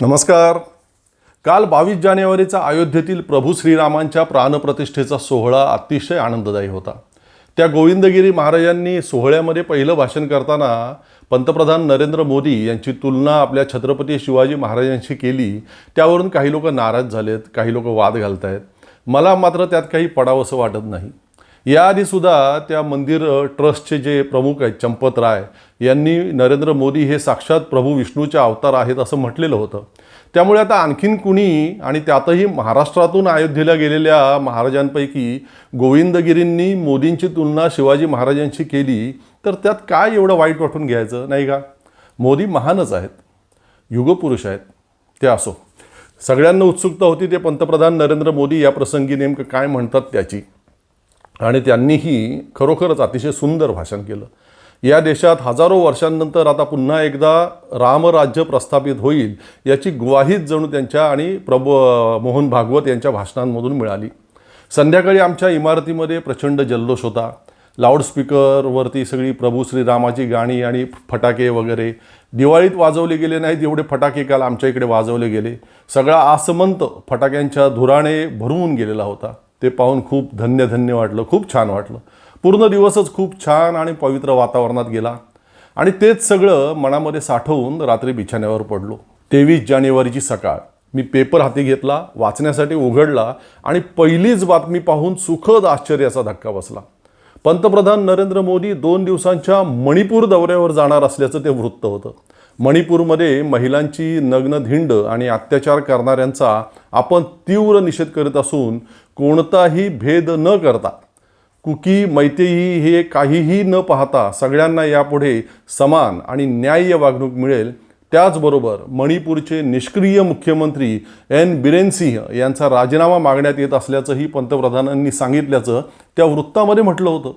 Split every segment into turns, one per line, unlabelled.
नमस्कार. काल बावीस जानेवारीचा अयोध्येतील प्रभू श्रीरामांच्या प्राणप्रतिष्ठेचा सोहळा अतिशय आनंददायी होता. त्या गोविंदगिरी महाराजांनी सोहळ्यामध्ये पहिलं भाषण करताना पंतप्रधान नरेंद्र मोदी यांची तुलना आपल्या छत्रपती शिवाजी महाराजांशी केली. त्यावरून काही लोक नाराज झालेत काही लोक वाद घालत आहेत मला मात्र त्यात काही पडावंसं वाटत नाही. याआधीसुद्धा त्या मंदिर ट्रस्टचे जे प्रमुख आहेत चंपत राय यांनी नरेंद्र मोदी हे साक्षात प्रभू विष्णूचे अवतार आहेत असं म्हटलेलं होतं. त्यामुळे आता आणखीन कुणी आणि त्यातही महाराष्ट्रातून अयोध्येला गेलेल्या महाराजांपैकी गोविंदगिरींनी मोदींची तुलना शिवाजी महाराजांशी केली तर त्यात काय एवढं वाईट वाटून घ्यायचं नाही का? मोदी महानच आहेत युगपुरुष आहेत ते असो. सगळ्यांना उत्सुकता होती ते पंतप्रधान नरेंद्र मोदी या प्रसंगी नेमकं काय म्हणतात त्याची. आणि त्यांनीही खरोखरच अतिशय सुंदर भाषण केलं. या देशात हजारो वर्षांनंतर आता पुन्हा एकदा रामराज्य प्रस्थापित होईल याची ग्वाहीच जणू त्यांच्या आणि प्रभू मोहन भागवत यांच्या भाषणांमधून मिळाली. संध्याकाळी आमच्या इमारतीमध्ये प्रचंड जल्लोष होता. लाऊडस्पीकरवरती सगळी प्रभू श्रीरामाची गाणी आणि फटाके वगैरे. दिवाळीत वाजवले गेले नाहीत एवढे फटाके काल आमच्या इकडे वाजवले गेले. सगळा आसमंत फटाक्यांच्या धुराने भरून गेलेला होता. ते पाहून खूप धन्य धन्य वाटलं खूप छान वाटलं. पूर्ण दिवसच खूप छान आणि पवित्र वातावरणात गेला. आणि तेच सगळं मनामध्ये साठवून रात्री बिछाण्यावर पडलो. तेवीस जानेवारीची सकाळ. मी पेपर हाती घेतला वाचण्यासाठी उघडला आणि पहिलीच बातमी पाहून सुखद आश्चर्याचा धक्का बसला. पंतप्रधान नरेंद्र मोदी दोन दिवसांच्या मणिपूर दौऱ्यावर जाणार असल्याचं ते वृत्त होतं. मणिपूरमध्ये महिलांची नग्न धिंड आणि अत्याचार करणाऱ्यांचा आपण तीव्र निषेध करीत असून कोणताही भेद न करता. कुकी मैतेई हे काहीही न पाहता सगळ्यांना यापुढे समान आणि न्याय्य वागणूक मिळेल. त्याचबरोबर मणिपूरचे निष्क्रिय मुख्यमंत्री एन. बिरेन सिंह यांचा राजीनामा मागण्यात येत असल्याचंही पंतप्रधानांनी सांगितल्याचं त्या वृत्तामध्ये म्हटलं होतं.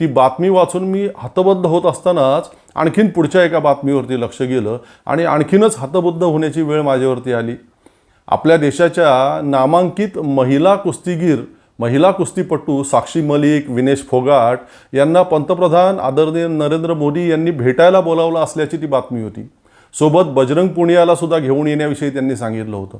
ती बातमी वाचून मी हतबद्ध होत असतानाच आणखीन पुढच्या एका बातमीवरती लक्ष गेलं आणि आणखीनच हतबद्ध होण्याची वेळ माझ्यावरती आली. आपल्या देशाच्या नामांकित महिला कुस्तीगीर महिला कुस्तीपटू साक्षी मलिक विनेश फोगाट यांना पंतप्रधान आदरणीय नरेंद्र मोदी यांनी भेटायला बोलावलं असल्याची ती बातमी होती. सोबत बजरंग पुणियाला सुद्धा घेऊन येण्याविषयी त्यांनी सांगितलं होतं.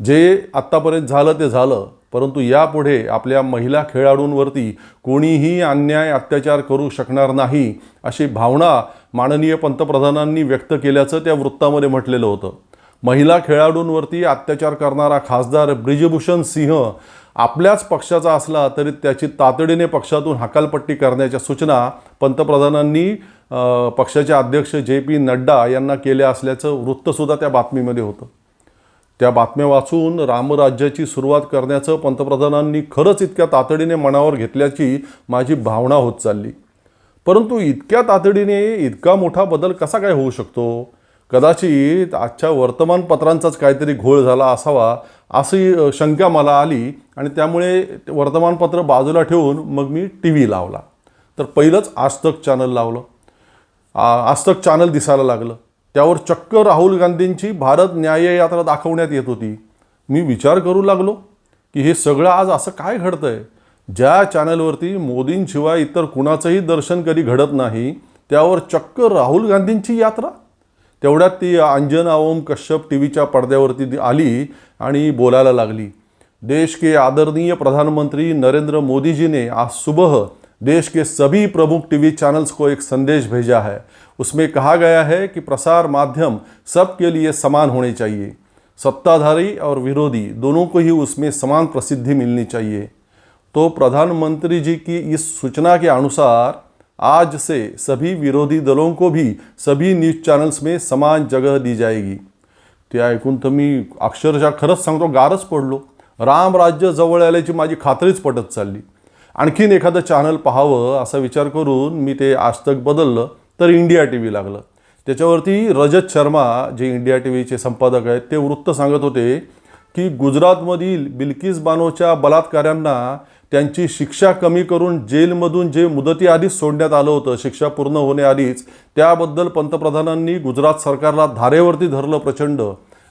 जे आत्तापर्यंत झालं ते झालं परंतु यापुढे आपल्या महिला खेळाडूंवरती कोणीही अन्याय अत्याचार करू शकणार नाही अशी भावना माननीय पंतप्रधानांनी व्यक्त केल्याचं त्या वृत्तामध्ये म्हटलेलं होतं. महिला खेळाडूंवरती अत्याचार करणारा खासदार ब्रिजभूषण सिंह आपल्याच पक्षाचा असला तरी त्याची तातडीने पक्षातून हकालपट्टी करण्याच्या सूचना पंतप्रधानांनी पक्षाचे अध्यक्ष जे पी नड्डा यांना केल्या असल्याचं वृत्तसुद्धा त्या बातमीमध्ये होतं. त्या बातम्या वाचून रामराज्याची सुरुवात करण्याचं पंतप्रधानांनी खरंच इतक्या तातडीने मनावर घेतल्याची माझी भावना होत चालली. परंतु इतक्या तातडीने इतका मोठा बदल कसा काय होऊ शकतो? कदाचित आजच्या वर्तमानपत्रांचाच काहीतरी घोळ झाला असावा अशी शंका मला आली आणि त्यामुळे ते वर्तमानपत्र बाजूला ठेवून मग मी टी व्ही लावला. तर पहिलंच आजतक चॅनल लावलं. आजतक चॅनल दिसायला लागलं. त्यावर चक्क राहुल गांधींची भारत न्याय यात्रा दाखवण्यात येत होती. मी विचार करू लागलो की हे सगळं आज असं काय घडतं आहे ज्या चॅनलवरती मोदींशिवाय इतर कुणाचंही दर्शन कधी घडत नाही त्यावर चक्क राहुल गांधींची यात्रा? तेवढ्यात ती अंजना ओम कश्यप टी व्हीच्या पडद्यावरती आली आणि बोलायला लागली. देश के आदरणीय प्रधानमंत्री नरेंद्र मोदी जी ने आज सुबह देश के सभी प्रमुख टीवी चैनल्स को एक संदेश भेजा है। उसमें कहा गया है कि प्रसार माध्यम सबके लिए समान होने चाहिए। सत्ताधारी और विरोधी दोनों को ही उसमें समान प्रसिद्धि मिलनी चाहिए। तो प्रधानमंत्री जी की इस सूचना के अनुसार आज से सभी विरोधी दलों को भी सभी न्यूज़ चॅनल्स में समान जगह दी जाएगी। ते ऐकून तर मी अक्षरशः खरंच सांगतो गारच पडलो. राम राज्य जवळ आल्याची माझी खात्रीच पटत चालली. आणखीन एखादं चॅनल पाहावं असा विचार करून मी ते आजतक बदललं तर इंडिया टी व्ही लागलं. त्याच्यावरती रजत शर्मा जे इंडिया टी व्हीचे संपादक आहेत ते वृत्त सांगत होते की गुजरातमधील बिल्किस बानोच्या बलात्काऱ्यांना त्यांची शिक्षा कमी करून जेलमधून जे मुदतीआधीच सोडण्यात आलं होतं शिक्षा पूर्ण होण्याआधीच त्याबद्दल पंतप्रधानांनी गुजरात सरकारला धारेवरती धरलं प्रचंड.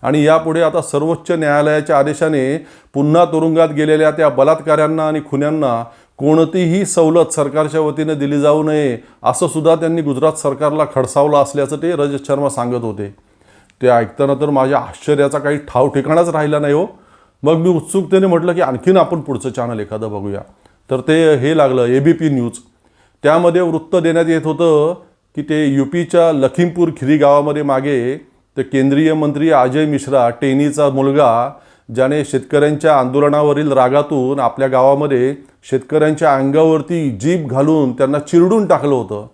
आणि यापुढे आता सर्वोच्च न्यायालयाच्या आदेशाने पुन्हा तुरुंगात गेलेल्या त्या बलात्काऱ्यांना आणि खुन्यांना कोणतीही सवलत सरकारच्या वतीने दिली जाऊ नये असं सुद्धा त्यांनी गुजरात सरकारला खडसावलं असल्याचं ते रजत शर्मा सांगत होते. ते ऐकताना तर माझ्या आश्चर्याचा काही ठाव ठिकाणाच राहिला नाही हो. मग मी उत्सुकतेने म्हटलं की आणखीन आपण पुढचं चॅनल एखादं बघूया. तर ते हे लागलं ए बी पी न्यूज त्यामध्ये वृत्त देण्यात येत होतं की ते यू पीच्या लखीमपूर खिरी गावामध्ये मागे ते केंद्रीय मंत्री अजय मिश्रा टेनीचा मुलगा ज्याने शेतकऱ्यांच्या आंदोलनावरील रागातून आपल्या गावामध्ये शेतकऱ्यांच्या अंगावरती जीप घालून त्यांना चिरडून टाकलं होतं.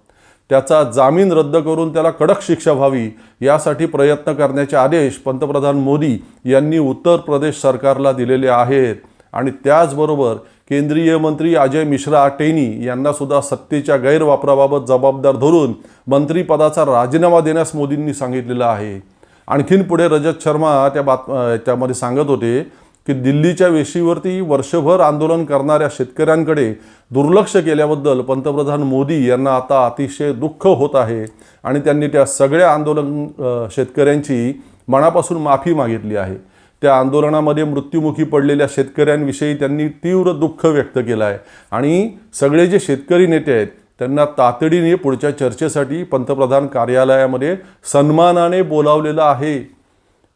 त्याचा जामीन रद्द करून त्याला कडक शिक्षा व्हावी यासाठी प्रयत्न करण्याचे आदेश पंतप्रधान मोदी यांनी उत्तर प्रदेश सरकारला दिलेले आहेत. आणि त्याचबरोबर केंद्रीय मंत्री अजय मिश्रा टेनी यांनासुद्धा सत्तेच्या गैरवापराबाबत जबाबदार धरून मंत्रिपदाचा राजीनामा देण्यास मोदींनी सांगितलेलं आहे. आणखीन पुढे रजत शर्मा त्या बात त्यामध्ये सांगत होते की दिल्लीच्या वेशीवरती वर्षभर आंदोलन करणाऱ्या शेतकऱ्यांकडे दुर्लक्ष केल्याबद्दल पंतप्रधान मोदी यांना आता अतिशय दुःख होत आहे आणि त्यांनी त्या सगळ्या आंदोलन शेतकऱ्यांची मनापासून माफी मागितली आहे. त्या आंदोलनामध्ये मृत्युमुखी पडलेल्या शेतकऱ्यांविषयी त्यांनी तीव्र दुःख व्यक्त केलं आहे. आणि सगळे जे शेतकरी नेते आहेत त्यांना तातडीने पुढच्या चर्चेसाठी पंतप्रधान कार्यालयामध्ये सन्मानाने बोलावलेलं आहे.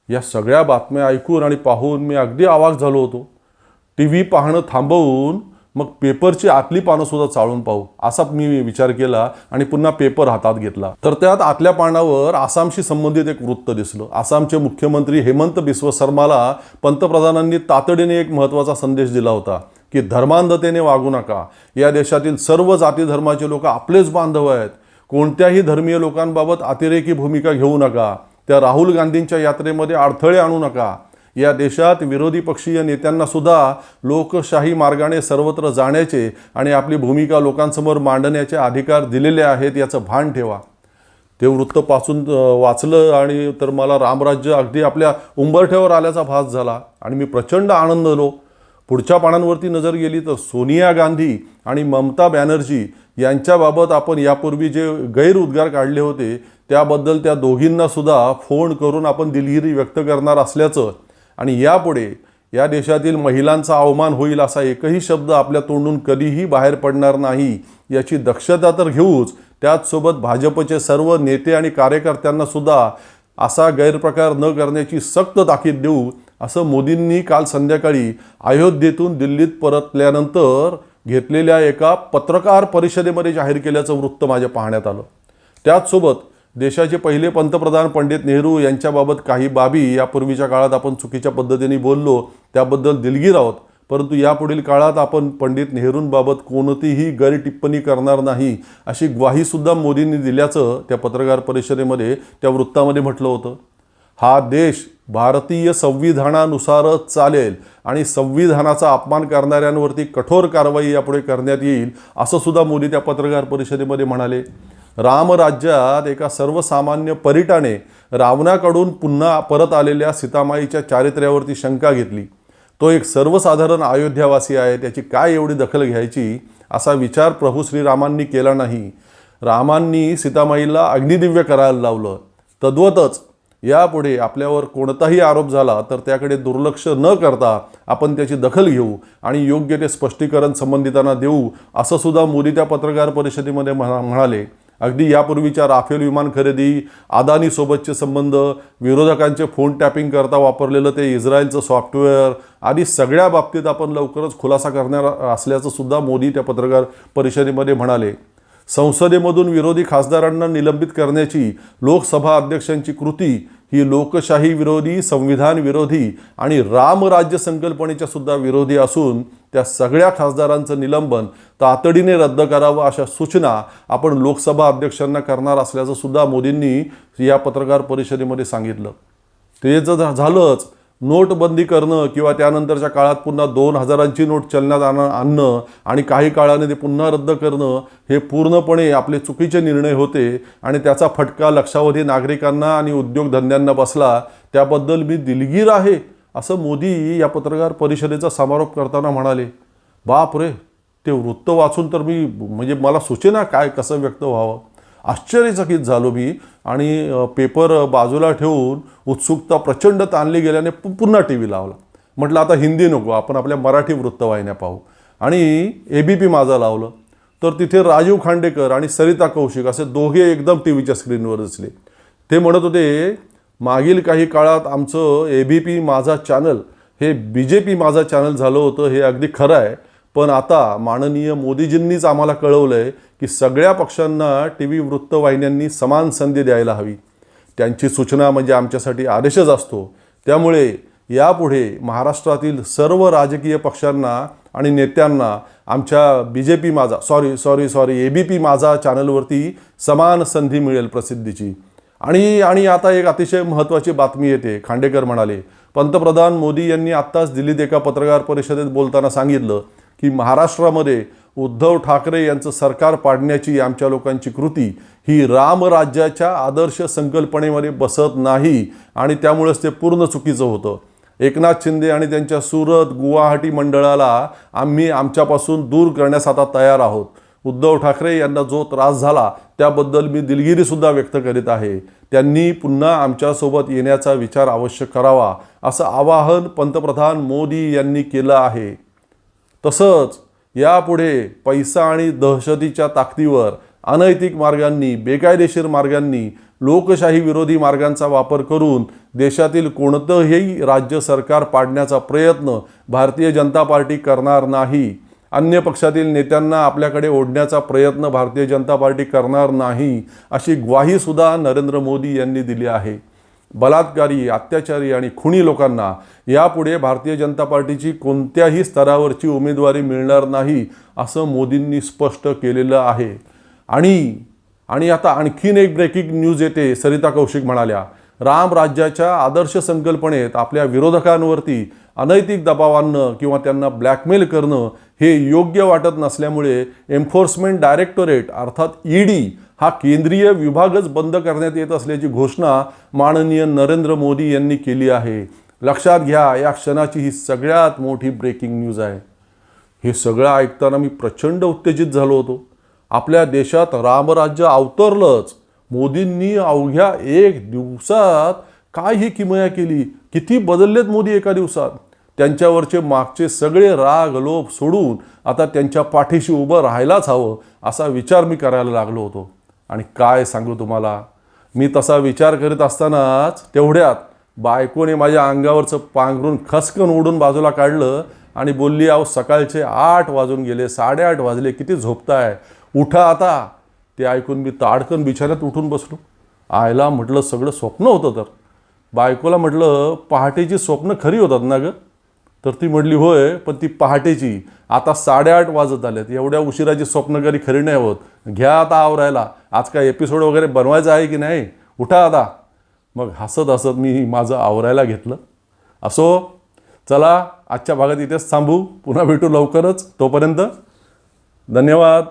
या सगळ्या बातम्या ऐकून आणि पाहून मी अगदी आवाक झालो होतो. टी व्ही पाहणं थांबवून मग पेपरची आतली पानं सुद्धा चाळून पाहू असा मी विचार केला आणि पुन्हा पेपर हातात घेतला. तर त्यात आतल्या पानावर आसामशी संबंधित एक वृत्त दिसलं. आसामचे मुख्यमंत्री हेमंत बिस्व शर्माला पंतप्रधानांनी तातडीने एक महत्त्वाचा संदेश दिला होता की धर्मांधतेने वागू नका. या देशातील सर्व जाती धर्माचे लोक आपलेच बांधव आहेत. कोणत्याही धर्मीय लोकांबाबत अतिरेकी भूमिका घेऊ नका. त्या राहुल गांधींच्या यात्रेमध्ये अडथळे आणू नका. या देशात विरोधी पक्षीय नेत्यांना सुद्धा लोकशाही मार्गाने सर्वत्र जाण्याचे आणि आपली भूमिका लोकांसमोर मांडण्याचे अधिकार दिलेले आहेत याचं भान ठेवा. ते वृत्त पासून वाचलं आणि तर मला रामराज्य अगदी आपल्या उंबरठ्यावर आल्याचा भास झाला आणि मी प्रचंड आनंदलो. पुढच्या पानांवरती नजर गेली तर सोनिया गांधी आणि ममता बॅनर्जी यांच्याबाबत आपण यापूर्वी जे गैरउद्गार काढले होते त्याबद्दल त्या दोघींना सुद्धा फोन करून आपण दिलगिरी व्यक्त करणार असल्याचं आणि यापुढे या देशातील महिलांचा अवमान होईल असा एकही शब्द आपल्या तोंडून कधीही बाहेर पडणार नाही याची दक्षता तर घेऊच. त्याचसोबत भाजपचे सर्व नेते आणि कार्यकर्त्यांना सुद्धा असा गैरप्रकार न करण्याची सक्त ताकीद देऊ असं मोदींनी काल संध्याकाळी अयोध्येतून दिल्लीत परतल्यानंतर घेतलेल्या एका पत्रकार परिषदेमध्ये जाहीर केल्याचं वृत्त माझ्या पाहण्यात आलं. त्याचसोबत देशाचे पहिले पंतप्रधान पंडित नेहरू यांच्याबाबत काही बाबी यापूर्वीच्या काळात आपण चुकीच्या पद्धतीने बोललो त्याबद्दल दिलगीर आहोत. परंतु यापुढील काळात आपण पंडित नेहरूंबाबत कोणतीही गैरटिप्पणी करणार नाही अशी ग्वाहीसुद्धा मोदींनी दिल्याचं त्या पत्रकार परिषदेमध्ये त्या वृत्तामध्ये म्हटलं होतं. हा देश भारतीय संविधानानुसारच चालेल आणि संविधानाचा अपमान करणाऱ्यांवरती कठोर कारवाई यापुढे करण्यात येईल असं सुद्धा मोदी त्या पत्रकार परिषदेमध्ये म्हणाले. रामराज्यात एका सर्वसामान्य परिटाने रावणाकडून पुन्हा परत आलेल्या सीतामाईच्या चारित्र्यावरती शंका घेतली. तो एक सर्वसाधारण अयोध्यावासी आहे त्याची काय एवढी दखल घ्यायची असा विचार प्रभू श्रीरामांनी केला नाही. रामांनी सीतामाईला अग्निदिव्य करायला लावलं. तद्वतच यापुढे आपल्यावर कोणताही आरोप झाला तर त्याकडे दुर्लक्ष न करता आपण त्याची दखल घेऊ आणि योग्य ते स्पष्टीकरण संबंधितांना देऊ असं सुद्धा मोदी त्या पत्रकार परिषदेमध्ये म्हणा म्हणाले. अगदी यापूर्वीच्या राफेल विमान खरेदी अदानीसोबतचे संबंध विरोधकांचे फोन टॅपिंग करता वापरलेलं ते इस्रायलचं सॉफ्टवेअर आणि सगळ्या बाबतीत आपण लवकरच खुलासा करणार असल्याचं सुद्धा मोदी त्या पत्रकार परिषदेमध्ये म्हणाले. संसदेमधून विरोधी खासदारांना निलंबित करण्याची लोकसभा अध्यक्षांची कृती ही लोकशाही विरोधी संविधान विरोधी आणि रामराज्य संकल्पनेच्या सुद्धा विरोधी असून त्या सगळ्या खासदारांचं निलंबन तातडीने रद्द करावं अशा सूचना आपण लोकसभा अध्यक्षांना करणार असल्याचं सुद्धा मोदींनी या पत्रकार परिषदेमध्ये सांगितलं. ते जर झालंच. नोटबंदी करणं किंवा त्यानंतरच्या काळात पुन्हा दोन हजारांची नोट चलनात आण आणणं आणि काही काळाने ते पुन्हा रद्द करणं हे पूर्णपणे आपले चुकीचे निर्णय होते आणि त्याचा फटका लक्षावधी नागरिकांना आणि उद्योगधंद्यांना बसला. त्याबद्दल मी दिलगीर आहे असं मोदी या पत्रकार परिषदेचा समारोप करताना म्हणाले. बाप रे ते वृत्त वाचून तर मी म्हणजे मला सूचना काय कसं व्यक्त व्हावं? आश्चर्यचकित झालो मी आणि पेपर बाजूला ठेवून उत्सुकता प्रचंड ताणली गेल्याने पु- पुन्हा टी व्ही लावला. म्हटलं आता हिंदी नको आपण आपल्या मराठी वृत्तवाहिन्या पाहू. आणि ए बी पी माझा लावलं. तर तिथे राजीव खांडेकर आणि सरिता कौशिक असे दोघे एकदम टी व्हीच्या स्क्रीनवर दिसले. ते म्हणत होते मागील काही काळात आमचं ए बी पी माझा चॅनल हे बी जे पी माझा चॅनल झालं होतं हे अगदी खरं आहे. पण आता माननीय मोदीजींनीच आम्हाला कळवलं आहे की सगळ्या पक्षांना टी व्ही वृत्तवाहिन्यांनी समान संधी द्यायला हवी. त्यांची सूचना म्हणजे आमच्यासाठी आदेशच असतो. त्यामुळे यापुढे महाराष्ट्रातील सर्व राजकीय पक्षांना आणि नेत्यांना आमच्या B J P Majha sorry sorry sorry A B P Majha चॅनलवरती समान संधी मिळेल प्रसिद्धीची. आणि आणि आता एक अतिशय महत्त्वाची बातमी येते. खांडेकर म्हणाले पंतप्रधान मोदी यांनी आत्ताच दिल्लीत एका पत्रकार परिषदेत बोलताना सांगितलं की महाराष्ट्रामध्ये उद्धव ठाकरे यांचं सरकार पाडण्याची आमच्या लोकांची कृती ही रामराज्याच्या आदर्श संकल्पनेमध्ये बसत नाही आणि त्यामुळेच ते पूर्ण चुकीचं होतं. एकनाथ शिंदे आणि त्यांच्या सुरत गुवाहाटी मंडळाला आम्ही आमच्यापासून दूर करण्यास आता तयार आहोत. उद्धव ठाकरे यांना जो त्रास झाला त्याबद्दल मी दिलगिरीसुद्धा व्यक्त करीत आहे. त्यांनी पुन्हा आमच्यासोबत येण्याचा विचार अवश्य करावा असं आवाहन पंतप्रधान मोदी यांनी केलं आहे. तसंच यापुढे पैसा आणि दहशतीच्या ताकदीवर अनैतिक मार्गांनी बेकायदेशीर मार्गांनी लोकशाही विरोधी मार्गांचा वापर करून देशातील कोणतंही राज्य सरकार पाडण्याचा प्रयत्न भारतीय जनता पार्टी करणार नाही. अन्य पक्षातील नेत्यांना आपल्याकडे ओढण्याचा प्रयत्न भारतीय जनता पार्टी करणार नाही अशी ग्वाहीसुद्धा नरेंद्र मोदी यांनी दिली आहे. बलात्कारी अत्याचारी आणि खुणी लोकांना यापुढे भारतीय जनता पार्टीची कोणत्याही स्तरावरची उमेदवारी मिळणार नाही असं मोदींनी स्पष्ट केलेलं आहे. आणि आणि आता आणखीन एक ब्रेकिंग न्यूज येते सरिता कौशिक म्हणाल्या. राम राज्याच्या आदर्श संकल्पनेत आपल्या विरोधकांवरती अनैतिक दबाव आणणं किंवा त्यांना ब्लॅकमेल करणं हे योग्य वाटत नसल्यामुळे एन्फोर्समेंट डायरेक्टोरेट अर्थात ईडी हा केंद्रीय विभागच बंद करण्यात येत असल्याची घोषणा माननीय नरेंद्र मोदी यांनी केली आहे. लक्षात घ्या या क्षणाची ही सगळ्यात मोठी ब्रेकिंग न्यूज आहे. हे सगळं ऐकताना मी प्रचंड उत्तेजित झालो होतो. आपल्या देशात रामराज्य अवतरलंच. मोदींनी अवघ्या एक दिवसात काय ही किमया केली? किती बदललेत मोदी एका दिवसात? त्यांच्यावरचे मागचे सगळे राग लोभ सोडून आता त्यांच्या पाठीशी उभं राहायलाच हवं असा विचार मी करायला लागलो होतो. आणि काय सांगू तुम्हाला? मी तसा विचार करीत असतानाच तेवढ्यात बायकोने माझ्या अंगावरचं पांघरून खसकन ओढून बाजूला काढलं आणि बोलली अहो सकाळचे आठ वाजून गेले साडेआठ वाजले किती झोपताय? उठा आता. ते ऐकून मी ताडकन बिछाण्यात उठून बसलो. आयला म्हटलं सगळं स्वप्न होतं तर. बायकोला म्हटलं पहाटेची स्वप्न खरी होतात ना गं? तर ती म्हटली होय पण ती पहाटेची. आता साडेआठ वाजत आल्यात एवढ्या उशिराची स्वप्न कधी खरी नाही होत. घ्या आता आवरायला. आज काय एपिसोड वगैरे बनवायचा आहे की नाही? उठा आता. मग हसत हसत मी माझं आवरायला घेतलं. असो चला आजच्या भागात इथेच थांबू. पुन्हा भेटू लवकरच. तोपर्यंत धन्यवाद.